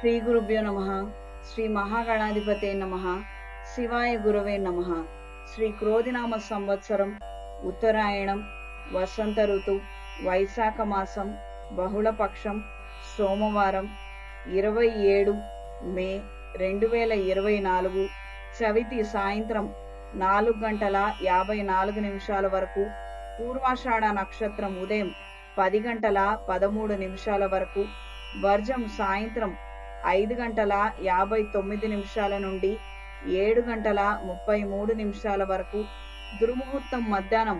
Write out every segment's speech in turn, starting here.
శ్రీ గురుభ్యో నమ శ్రీ మహాగణాధిపతే నమ శివాయ గురవే నమ. శ్రీ క్రోధినామ సంవత్సరం ఉత్తరాయణం వసంత ఋతు వైశాఖ మాసం బహుళపక్షం సోమవారం ఇరవై ఏడు మే రెండు వేల ఇరవై నాలుగు చవితి సాయంత్రం నాలుగు గంటల యాభై నాలుగు నిమిషాల వరకు పూర్వాషాఢ నక్షత్రం ఉదయం పది గంటల పదమూడు నిమిషాల వరకు వర్జం సాయంత్రం ఐదు గంటల యాభై తొమ్మిది నిమిషాల నుండి ఏడు గంటల ముప్పై మూడు నిమిషాల వరకు దుర్ముహూర్తం మధ్యాహ్నం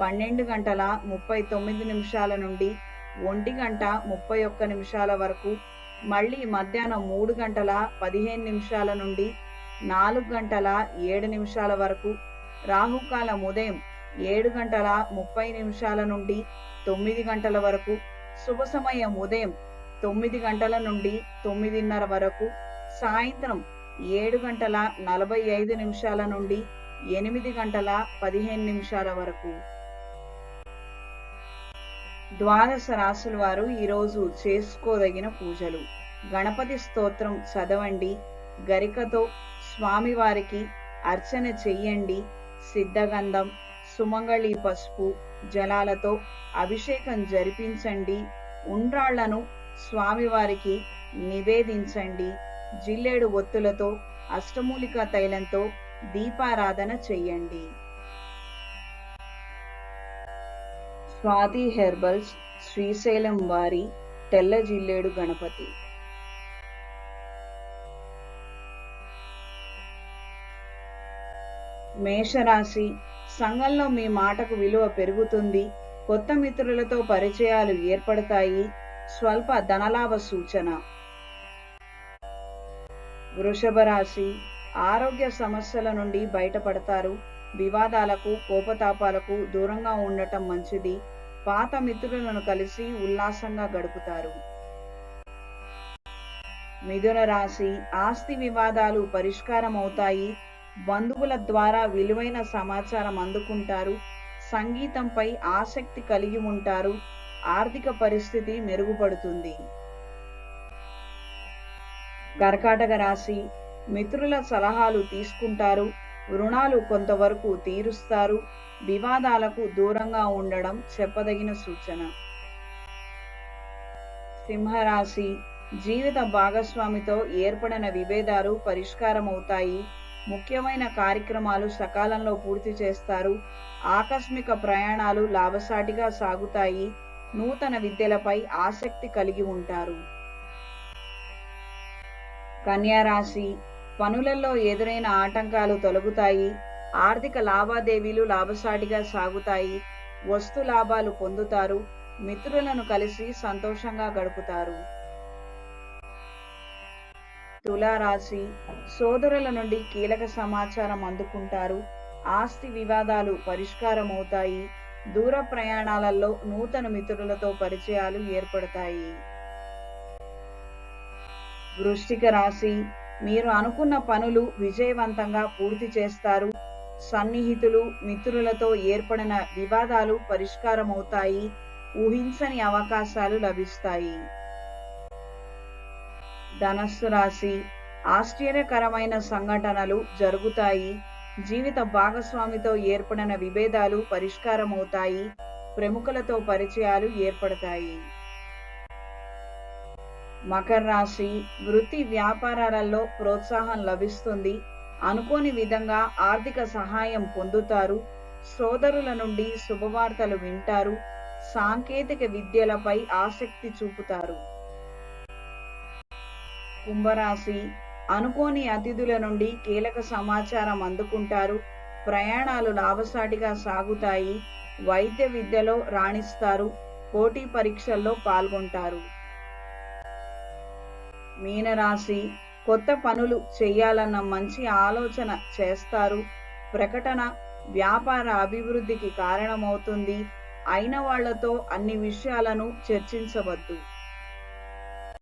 పన్నెండు గంటల ముప్పై తొమ్మిది నిమిషాల నుండి ఒంటి గంట ముప్పై ఒక్క నిమిషాల వరకు మళ్ళీ మధ్యాహ్నం మూడు గంటల పదిహేను నిమిషాల నుండి నాలుగు గంటల ఏడు నిమిషాల వరకు రాహుకాలం ఉదయం ఏడు గంటల ముప్పై నిమిషాల నుండి తొమ్మిది గంటల వరకు శుభ సమయం ఉదయం తొమ్మిది గంటల నుండి తొమ్మిదిన్నర వరకు సాయంత్రం ఏడు గంటల నలభై ఐదు నిమిషాల నుండి ఎనిమిది గంటల పదిహేను నిమిషాల వరకు. ద్వాదశ రాసుల వారు ఈరోజు చేసుకోదగిన పూజలు. గణపతి స్తోత్రం చదవండి. గరికతో స్వామివారికి అర్చన చెయ్యండి. సిద్ధగంధం సుమంగళి పసుపు జలాలతో అభిషేకం జరిపించండి. ఉండ్రాళ్ళను స్వామివారికి నివేదించండి. జిల్లేడు ఒత్తులతో అష్టమూలిక తైలంతో దీపారాధన చెయ్యండి. స్వాతి హెర్బల్స్ శ్రీశైలం వారి తెల్ల జిల్లేడు గణపతి. మేషరాశి సంఘంలో మీ మాటకు విలువ పెరుగుతుంది. కొత్త మిత్రులతో పరిచయాలు ఏర్పడతాయి. స్వల్ప ధనలాభ సూచన. వృషభ రాశి ఆరోగ్య సమస్యల నుండి బయటపడతారు. వివాదాలకు కోపతాపాలకు దూరంగా ఉండటం మంచిది. పాత మిత్రులను కలిసి ఉల్లాసంగా గడుపుతారు. మిథున రాశి ఆస్తి వివాదాలు పరిష్కారం అవుతాయి బంధువుల ద్వారా విలువైన సమాచారం అందుకుంటారు. సంగీతంపై ఆసక్తి కలిగి ఉంటారు. ఆర్థిక పరిస్థితి మెరుగుపడుతుంది. కర్కాటక రాశి మిత్రుల సలహాలు తీసుకుంటారు రుణాలు కొంతవరకు తీరుస్తారు వివాదాలకు దూరంగా ఉండడం చెప్పదగిన సూచన. సింహరాశి జీవిత భాగస్వామితో ఏర్పడిన విభేదాలు పరిష్కారమవుతాయి. ముఖ్యమైన కార్యక్రమాలు సకాలంలో పూర్తి చేస్తారు. ఆకస్మిక ప్రయాణాలు లాభసాటిగా సాగుతాయి. నూతన విద్యలపై ఆసక్తి కలిగి ఉంటారు. కన్యారాశి పనులలో ఎదురైన ఆటంకాలు తొలగుతాయి. ఆర్థిక లావాదేవీలు లాభసాటిగా సాగుతాయి. వస్తు లాభాలు పొందుతారు. మిత్రులను కలిసి సంతోషంగా గడుపుతారు. తులారాశి సోదరుల నుండి కీలక సమాచారం అందుకుంటారు. ఆస్తి వివాదాలు పరిష్కారమవుతాయి. దూర ప్రయాణాలలో నూతన మిత్రులతో పరిచయాలు ఏర్పడతాయి. వృష్టిక రాశి మీరు అనుకున్న పనులు విజయవంతంగా పూర్తి చేస్తారు. సన్నిహితులు మిత్రులతో ఏర్పడిన వివాదాలు పరిష్కారమవుతాయి. ఊహించని అవకాశాలు లభిస్తాయి. ధనస్సు రాశి ఆశ్చర్యకరమైన సంఘటనలు జరుగుతాయి. జీవిత భాగస్వామితో ఏర్పడిన విభేదాలు పరిష్కారమవుతాయి. ప్రముఖులతో పరిచయాలు ఏర్పడతాయి. మకర రాశి వృత్తి వ్యాపారాలలో ప్రోత్సాహం లభిస్తుంది. అనుకోని విధంగా ఆర్థిక సహాయం పొందుతారు. సోదరుల నుండి శుభవార్తలు వింటారు. సాంకేతిక విద్యలపై ఆసక్తి చూపుతారు. కుంభరాశి అనుకోని అతిథుల నుండి కీలక సమాచారం అందుకుంటారు. ప్రయాణాలు లాభసాటిగా సాగుతాయి. వైద్య విద్యలో రాణిస్తారు. పోటీ పరీక్షల్లో పాల్గొంటారు. మీనరాశి కొత్త పనులు చేయాలన్న మంచి ఆలోచన చేస్తారు. ప్రకటన వ్యాపార అభివృద్ధికి కారణమవుతుంది. అయిన వాళ్ళతో అన్ని విషయాలను చర్చించవద్దు.